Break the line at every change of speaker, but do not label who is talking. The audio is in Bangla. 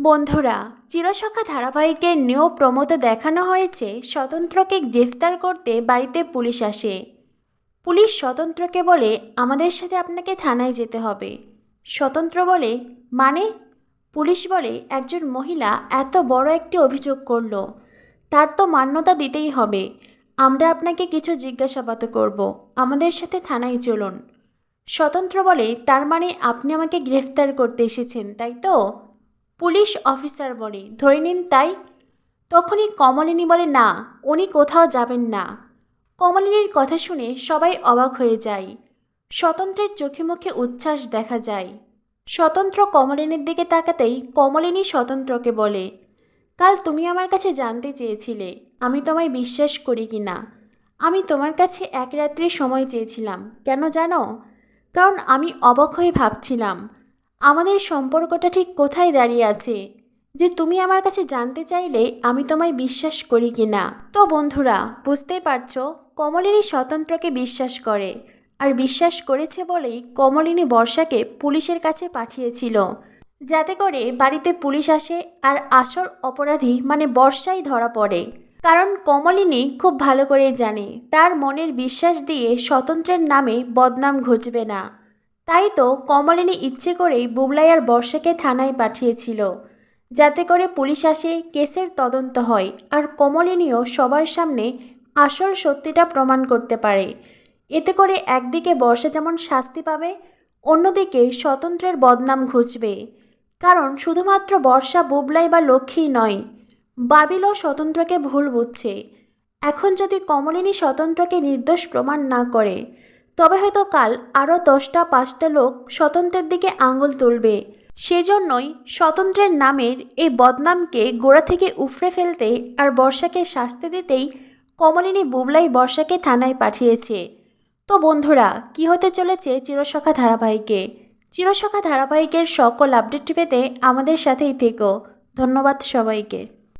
বন্ধুরা, চিরসখা ধারাবাহিকের নিউ প্রমোতে দেখানো হয়েছে। স্বতন্ত্রকে গ্রেফতার করতে বাড়িতে পুলিশ আসে। পুলিশ স্বতন্ত্রকে বলে, আমাদের সাথে আপনাকে থানায় যেতে হবে। স্বতন্ত্র বলে মানে? পুলিশ বলে, একজন মহিলা এত বড় একটি অভিযোগ করল। তার তো মান্যতা দিতেই হবে। আমরা আপনাকে কিছু জিজ্ঞাসাবাদ করব। আমাদের সাথে থানায় চলুন। স্বতন্ত্র বলে, তার মানে আপনি আমাকে গ্রেফতার করতে এসেছেন, তাই তো? পুলিশ অফিসার বলে, ধরে নিন তাই? তখনই কমলিনী বলে, না, উনি কোথাও যাবেন না। কমলিনীর কথা শুনে সবাই অবাক হয়ে যায়। স্বতন্ত্রের চোখে মুখে উচ্ছ্বাস দেখা যায়। স্বতন্ত্র কমলিনীর দিকে তাকাতেই কমলিনী স্বতন্ত্রকে বলে, কাল তুমি আমার কাছে জানতে চেয়েছিলে, আমি তোমায় বিশ্বাস করি কি না? আমি তোমার কাছে এক রাত্রি সময় চেয়েছিলাম, কেন জানো? কারণ আমি অবাক হয়ে ভাবছিলাম আমাদের সম্পর্কটা ঠিক কোথায় দাঁড়িয়ে আছে? যে তুমি আমার কাছে জানতে চাইলে আমি তোমায় বিশ্বাস করি কি না? তো বন্ধুরা, বুঝতেই পারছ, কমলিনী স্বতন্ত্রকে বিশ্বাস করে। আর বিশ্বাস করেছে বলেই কমলিনী বর্ষাকে পুলিশের কাছে পাঠিয়েছিল। যাতে করে বাড়িতে পুলিশ আসে আর আসল অপরাধী মানে বর্ষাই ধরা পড়ে। কারণ কমলিনী খুব ভালো করেই জানে, তার মনের বিশ্বাস দিয়ে স্বতন্ত্রের নামে বদনাম ঘুচবে না। তাই তো কমলিনী ইচ্ছে করেই বুবলাই আর বর্ষাকে থানায় পাঠিয়েছিল। যাতে করে পুলিশ আসে, কেসের তদন্ত হয় আর কমলিনীও সবার সামনে আসল সত্যিটা প্রমাণ করতে পারে। এতে করে একদিকে বর্ষা যেমন শাস্তি পাবে, অন্যদিকে স্বতন্ত্রের বদনাম ঘুচবে। কারণ শুধুমাত্র বর্ষা বুবলাই বা লক্ষ্মী নয়, বাবিলও স্বতন্ত্রকে ভুল বুঝছে। এখন যদি কমলিনী স্বতন্ত্রকে নির্দোষ প্রমাণ না করে তবে হয়তো কাল আরও দশটা, পাঁচটা লোক স্বতন্ত্রের দিকে আঙুল তুলবে। সেজন্যই স্বতন্ত্রের নামের এই বদনামকে গোড়া থেকে উফরে ফেলতে আর বর্ষাকে শাস্তি দিতেই কমলিনী বুবলাই বর্ষাকে থানায় পাঠিয়েছে। তো বন্ধুরা, কি হতে চলেছে চিরসখা ধারাবাহিকে? চিরসখা ধারাবাহিকের সকল আপডেট পেতে আমাদের সাথেই থেকো। ধন্যবাদ সবাইকে।